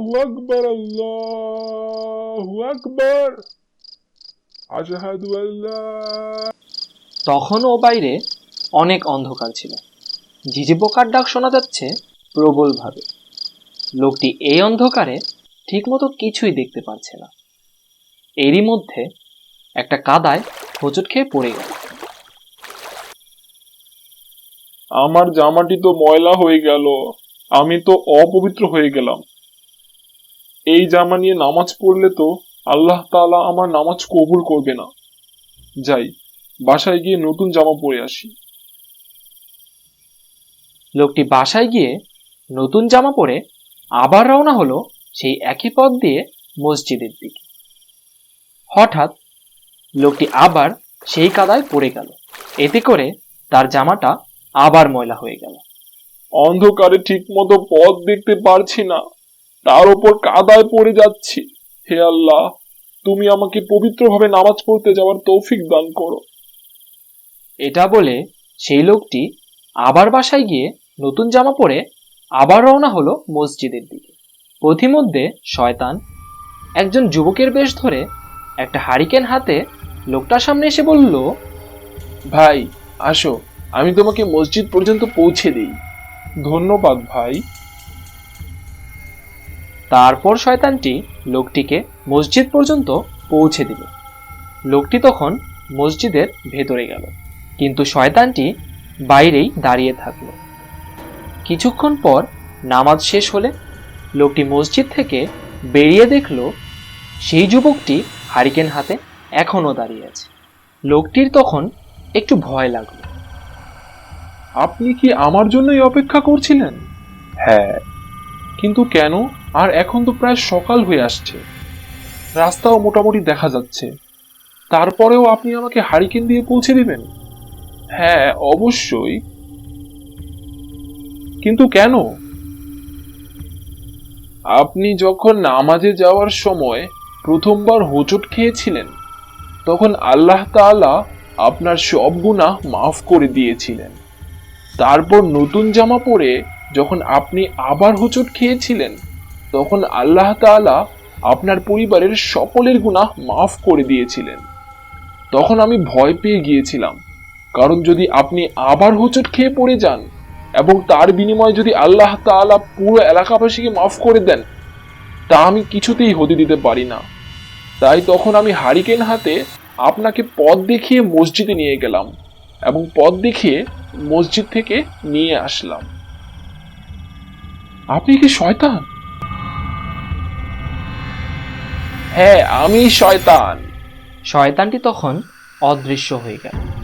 আল্লাহু আকবার আল্লাহু আকবার আশহাদু আল্লা তখন ও বাইরে অনেক অন্ধকার ছিল। ঝিঝি পোকার ডাক শোনা যাচ্ছে প্রবলভাবে। লোকটি এই অন্ধকারে ঠিকমতো কিছুই দেখতে পারছে না। এরই মধ্যে একটা কাদায় হোঁচট খেয়ে পড়ে গেল। আমার জামাটি তো ময়লা হয়ে গেল। আমি তো অপবিত্র হয়ে গেলাম। এই জামা নিয়ে নামাজ পড়লে তো আল্লাহ তাআলা আমার নামাজ কবুল করবে না। যাই বাসায় গিয়ে নতুন জামা পরে আসি। লোকটি বাসায় গিয়ে নতুন জামা পরে আবার রওনা হলো সেই একই পথ দিয়ে মসজিদের দিকে। হঠাৎ লোকটি আবার সেই কাদায় পড়ে গেল। এতে করে তার জামাটা আবার ময়লা হয়ে গেল। অন্ধকারে ঠিক মতো পথ দেখতে পারছি না। তার উপর কাদায় পড়ে যাচ্ছি। হে আল্লাহ তুমি আমাকে পবিত্রভাবে নামাজ পড়তে যাওয়ার তৌফিক দান করো। এটা বলে সেই লোকটি আবার বাসায় গিয়ে নতুন জামা পরে আবার রওনা হলো মসজিদের দিকে। পথিমধ্যে শয়তান একজন যুবকের বেশ ধরে একটা হারিকেন হাতে লোকটার সামনে এসে বলল ভাই আসো আমি তোমাকে মসজিদ পর্যন্ত পৌঁছে দিই। ধন্যবাদ ভাই। তারপর শয়তানটি লোকটিকে মসজিদ পর্যন্ত পৌঁছে দিল। লোকটি তখন মসজিদের ভেতরে গেল কিন্তু শয়তানটি বাইরেই দাঁড়িয়ে থাকল। কিছুক্ষণ পর নামাজ শেষ হলে লোকটি মসজিদ থেকে বেরিয়ে দেখল সেই যুবকটি হারিকেন হাতে এখনও দাঁড়িয়ে আছে। লোকটির তখন একটু ভয় লাগল। আপনি কি আমার জন্যই অপেক্ষা করছিলেন? হ্যাঁ। কিন্তু কেন? আর এখন তো প্রায় সকাল হয়ে আসছে। রাস্তাও মোটামুটি দেখা যাচ্ছে। তারপরেও আপনি আমাকে হারিকেন দিয়ে পৌঁছে দিবেন? হ্যাঁ অবশ্যই। কিন্তু কেন? আপনি যখন নামাজে যাওয়ার সময় প্রথমবার হোঁচট খেয়েছিলেন, তখন আল্লাহ তাআলা আপনার সব গুনাহ মাফ করে দিয়েছিলেন। তারপর নতুন জামা পরে যখন আপনি আবার হোঁচট খেয়েছিলেন তখন আল্লাহ তাআলা আপনার পরিবারের সকলের গুনাহ মাফ করে দিয়েছিলেন। তখন আমি ভয় পেয়ে গিয়েছিলাম, কারণ যদি আপনি আবার হোঁচট খেয়ে পড়ে যান এবং তার বিনিময়ে যদি আল্লাহ তাআলা পুরো এলাকাবাসীকে মাফ করে দেন, তা আমি কিছুতেই হতে দিতে পারি না। তাই তখন আমি হারিকেন হাতে আপনাকে পথ দেখিয়ে মসজিদে নিয়ে গেলাম এবং পথ দেখিয়ে মসজিদ থেকে নিয়ে আসলাম। আপনি কি শয়তান? হ্যাঁ আমি শয়তান। শয়তানটি তখন অদৃশ্য হয়ে গেল।